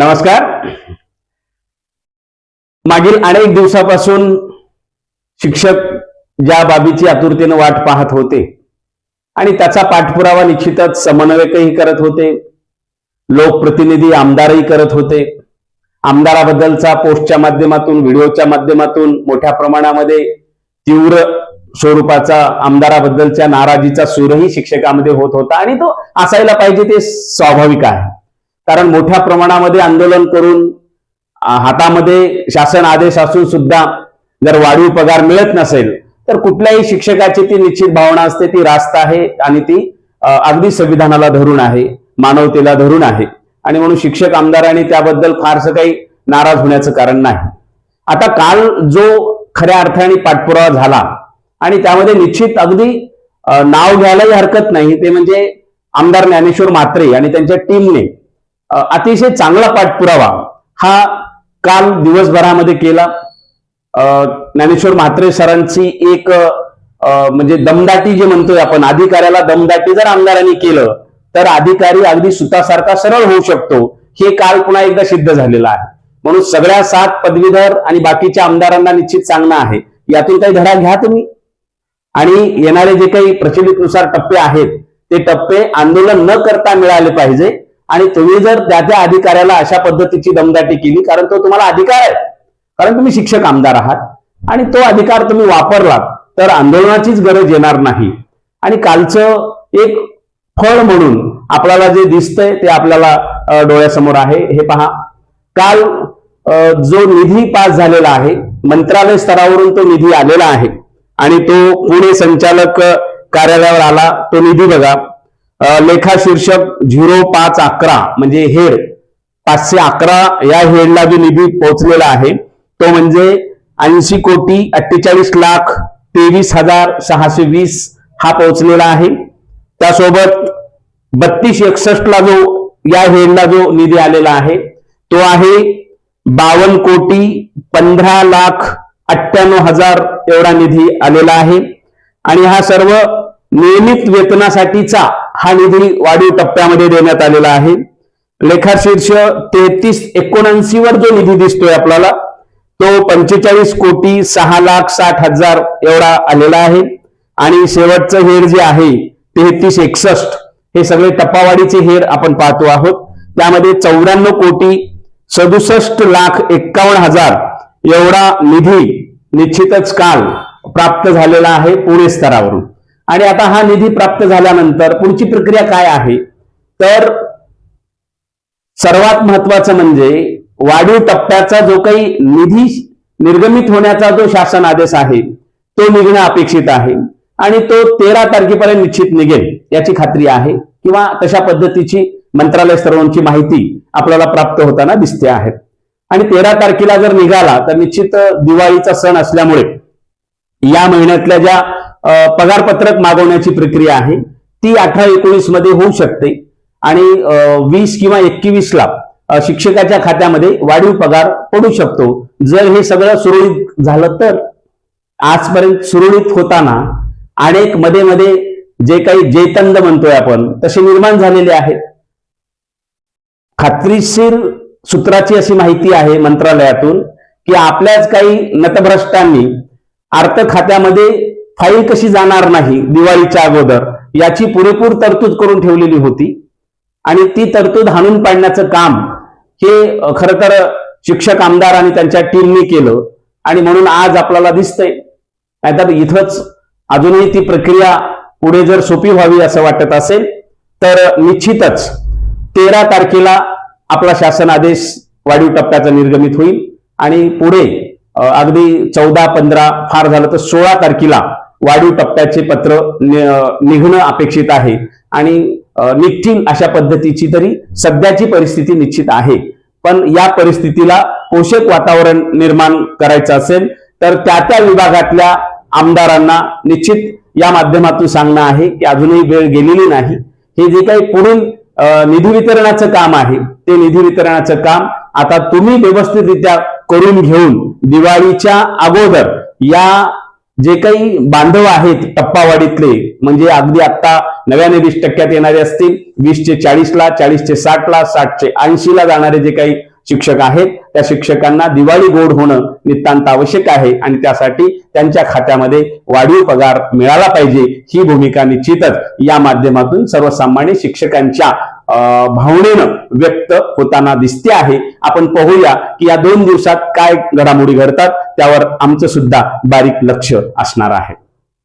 नमस्कार. मागील अनेक दिवसापासून शिक्षक ज्या बाबीची आतुरतेनं वाट पाहत होते आणि त्याचा पाठपुरावा निश्चितच समन्वयकही करत होते लोकप्रतिनिधी आमदारही करत होते. आमदाराबद्दलचा पोस्टच्या माध्यमातून व्हिडिओच्या माध्यमातून मोठ्या प्रमाणामध्ये तीव्र स्वरूपाचा आमदाराबद्दलच्या नाराजीचा सूरही शिक्षकामध्ये होत होता आणि तो असायला पाहिजे ते स्वाभाविक आहे. कारण मोठ्या प्रमाणामध्ये आंदोलन करून हातामध्ये शासन आदेश असून सुद्धा जर वाढीव पगार मिळत नसेल तर कुठल्याही शिक्षकाची ती निश्चित भावना असते ती रास्त आहे आणि ती अगदी संविधानाला धरून आहे मानवतेला धरून आहे. आणि म्हणून शिक्षक आमदारांनी त्याबद्दल फारसं काही नाराज होण्याचं कारण नाही. आता काल जो खऱ्या अर्थाने पाठपुरावा झाला आणि त्यामध्ये निश्चित अगदी नाव घ्यायलाही हरकत नाही ते म्हणजे आमदार ज्ञानेश्वर म्हात्रे आणि त्यांच्या टीमने अतिशय चांगला पाठपुरावा हा काल दिवसभरामध्ये केला. ज्ञानेश्वर म्हात्रे सरांची एक म्हणजे दमदाटी जे म्हणतोय आपण अधिकाऱ्याला दमदाटी जर आमदारांनी केलं तर अधिकारी अगदी सुतासारखा सरळ होऊ शकतो. हे काल पुन्हा एकदा सिद्ध झालेलं आहे. म्हणून सगळ्या सात पदवीधर आणि बाकीच्या आमदारांना निश्चित सांगणं आहे. यातून काही धडा घ्या तुम्ही. आणि येणारे जे काही प्रचलितनुसार टप्पे आहेत ते टप्पे आंदोलन न करता मिळाले पाहिजे. आणि तुम्ही जर त्या त्या अधिकाऱ्याला अशा पद्धतीची दमदाटी केली कारण तो तुम्हाला अधिकार आहे. कारण तुम्ही शिक्षक आमदार आहात आणि तो अधिकार तुम्ही वापरलात तर आंदोलनाचीच गरज येणार नाही. आणि कालचं एक फळ म्हणून आपल्याला जे दिसतंय ते आपल्याला डोळ्यासमोर आहे. हे पहा. काल जो निधी पास झालेला आहे मंत्रालय स्तरावरून तो निधी आलेला आहे. आणि तो पुणे संचालक कार्यालयावर आला. तो निधी बघा. लेखा शीर्षक झिरो पाच अकरा म्हणजे हेड. पाचशे अकरा या हेडला जो निधी पोहोचलेला आहे तो म्हणजे ऐंशी कोटी अठ्ठेचाळीस लाख तेवीस हजार सहाशे वीस हा पोहोचलेला आहे. त्यासोबत बत्तीस एकसष्टला जो या हेडला जो निधी आलेला आहे तो आहे बावन्न कोटी पंधरा लाख अठ्ठ्याण्णव हजार एवढा निधी आलेला आहे. आणि हा सर्व नियमित वेतनासाठीचा हा निधी वाढीव टप्प्यामध्ये देण्यात आलेला आहे. लेखाशीर्ष तेहतीस एकोणऐंशी वर जो निधी दिसतोय आपल्याला तो पंचेचाळीस कोटी सहा लाख साठ हजार एवढा आलेला आहे. आणि शेवटचं हेर जे आहे तेहतीस एकसष्ट हे सगळे टप्पावाडीचे हेर आपण पाहतो आहोत. त्यामध्ये चौऱ्याण्णव कोटी सदुसष्ट लाख एक्कावन्न हजार एवढा निधी निश्चितच काल प्राप्त झालेला आहे पुणे स्तरावरून. आणि आता हा निधी प्राप्त झाल्यानंतर पुढची प्रक्रिया काय आहे? तर सर्वात महत्वाचं म्हणजे वाढीव टप्प्याचा जो काही निधी निर्गमित होण्याचा जो शासन आदेश आहे तो निघणं अपेक्षित आहे आणि तो तेरा तारखेपर्यंत निश्चित निघेल याची खात्री आहे किंवा तशा पद्धतीची मंत्रालय सर्वांची माहिती आपल्याला प्राप्त होताना दिसते आहे. आणि तेरा तारखेला जर निघाला तर निश्चित दिवाळीचा सण असल्यामुळे या महिन्यातल्या ज्या पगारपत्रक मागवण्याची प्रक्रिया आहे ती अठरा एकोणीसमध्ये होऊ शकते. आणि वीस किंवा एकवीस ला शिक्षकाच्या खात्यामध्ये वाढीव पगार पडू शकतो. जर हे सगळं सुरळीत झालं तर आजपर्यंत सुरळीत होताना अनेकमध्ये मध्ये जे काही जैतंद म्हणतोय आपण तसे निर्माण झालेले आहेत. खात्रीशीर सूत्राची अशी माहिती आहे मंत्रालयातून की आपल्याच काही नतभ्रष्टांनी अर्थ खात्यामध्ये फाईल कशी जाणार नाही दिवाळीच्या अगोदर याची पुरेपूर तरतूद करून ठेवलेली होती. आणि ती तरतूद हाणून पाडण्याचं काम हे खरं तर शिक्षक आमदार आणि त्यांच्या टीमने केलं. आणि म्हणून आज आपल्याला दिसतंय. नाहीतर इथंच अजूनही ती प्रक्रिया पुढे जर सोपी व्हावी असं वाटत असेल तर निश्चितच तेरा तारखेला आपला शासन आदेश वाढीव टप्प्याचा निर्गमित होईल. आणि पुढे अगदी चौदा पंधरा फार झालं तर सोळा तारखेला वाढीव टप्प्याचे पत्र निघणं अपेक्षित आहे. आणि निघतील अशा पद्धतीची तरी सध्याची परिस्थिती निश्चित आहे. पण या परिस्थितीला पोषक वातावरण निर्माण करायचं असेल तर त्या त्या विभागातल्या आमदारांना निश्चित या माध्यमातून सांगणं आहे की अजूनही वेळ गेलेली नाही. हे जे काही पुढील निधी वितरणाचं काम आहे ते निधी वितरणाचं काम आता तुम्ही व्यवस्थितरित्या करून घेऊन दिवाळीच्या अगोदर या जे काही बांधव आहेत टप्पावाडीतले म्हणजे अगदी आता नव्याने वीस टक्क्यात येणारे असतील वीसचे चाळीसला चाळीसचे साठला साठचे ऐंशीला जाणारे जे काही शिक्षक आहेत त्या शिक्षकांना दिवाळी गोड होणं नितांत आवश्यक आहे आणि त्यासाठी त्यांच्या खात्यामध्ये वाढीव पगार मिळाला पाहिजे ही भूमिका निश्चितच या माध्यमातून सर्वसामान्य शिक्षकांच्या भावनेनं व्यक्त होताना दिसते आहे. आपण पाहूया की या दोन दिवसात काय घडामोडी घडतात त्यावर आमचं सुद्धा बारीक लक्ष असणार आहे.